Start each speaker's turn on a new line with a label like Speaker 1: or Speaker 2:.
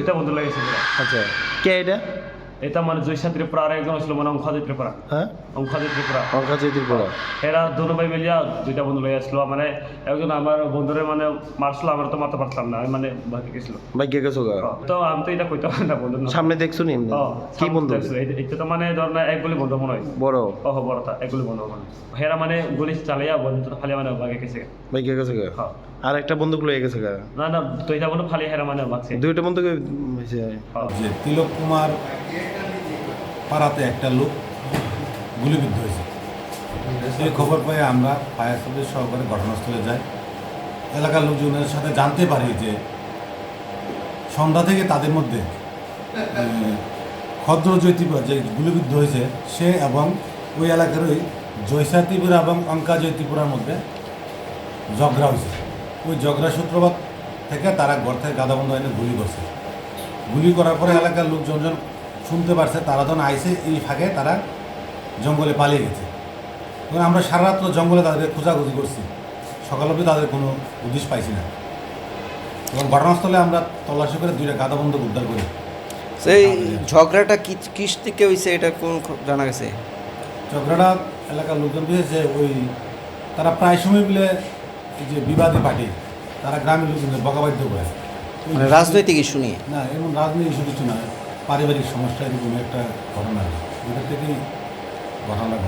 Speaker 1: এটা বন্ধু লেগেছিল
Speaker 2: আচ্ছা। কে এটা?
Speaker 1: এটা মানে জৈসা ত্রিপুরা আর একজন ছিল মানে অঙ্কাদি ত্রিপুরা
Speaker 2: হ্যাঁ
Speaker 1: অঙ্কাদি ত্রিপুরা
Speaker 2: অঙ্কা চৈতির পড়া
Speaker 1: এরা দুনো ভাই মিলিয়া দুইটা বন্ধু লয়ে আসলো মানে একজন আমার বন্ধুরে মানে মারছিল আমার তো মারতে পারতাম না আমি মানে বাকি গেছিল।
Speaker 2: কে গেছো
Speaker 1: তো আমি তো এটা কইতে পারি না। বন্ধু
Speaker 2: সামনে দেখছ নি? কি বন্ধু?
Speaker 1: এটা তো মানে ধর না এক গুলি বন্ধু মনে হয়।
Speaker 2: বড়।
Speaker 1: ওহ বড়টা এক গুলি বন্ধু মানে হেরা মানে গুলি চালাইয়া বন্ধু তো ফালিয়া মানে বাগে গেছে
Speaker 2: কে গেছো
Speaker 1: হ্যাঁ।
Speaker 2: আর একটা বন্দুক লয়ে গেছে গা।
Speaker 1: না না তো এটা বন্ধু ফালিয়া হেরা মানে বাগছে
Speaker 2: দুইটা বন্দুক হয়েছে।
Speaker 1: হ্যাঁ।
Speaker 3: যে তিলক কুমার পাড়াতে একটা লোক গুলিবিদ্ধ হয়েছে। সেই খবর পেয়ে আমরা ফায়ার সার্ভিস সহকারে ঘটনাস্থলে যাই। এলাকার লোকজনের সাথে জানতে পারি যে সন্ধ্যা থেকে তাদের মধ্যে খদ্র জৈতিপুরা যে গুলিবিদ্ধ হয়েছে সে এবং ওই এলাকার ওই জৈসা ত্রিপুরা এবং অঙ্কা জৈতিপুরার মধ্যে ঝগড়া হয়েছে। ওই ঝগড়া সূত্রপাত থেকে তারা ঘর থেকে গাদাবন্ধ এনে গুলি করছে। গুলি করার পরে এলাকার লোকজন যখন শুনতে পারছে তারা যখন আইসে এই ফাঁকে তারা জঙ্গলে পালিয়ে গেছে। এবং আমরা সারা রাত্র জঙ্গলে তাদের খোঁজাখুঁজি করছি। সকাল অবধি তাদের কোনো উদ্দেশ্য পাইছি না। এবং ঘটনাস্থলে আমরা তল্লাশি করে দুইটা গাদা বন্ধ উদ্ধার করি।
Speaker 4: সেই ঝগড়াটা কি কিস থেকে হয়েছে এটা কোন জানা গেছে?
Speaker 3: ঝগড়াটা এলাকার লোকজন দিয়েছে ওই তারা প্রায় সময় মিলে যে বিবাদী পার্টি তারা গ্রামের লোকজনদের বকাবাধ্য করে।
Speaker 4: মানে রাজনৈতিক ইস্যু নিয়ে?
Speaker 3: না এমন রাজনৈতিক ইস্যু কিছু না পারিবারিক সমস্যা এরকম একটা ঘটনা। এটা থেকেই ঘটনা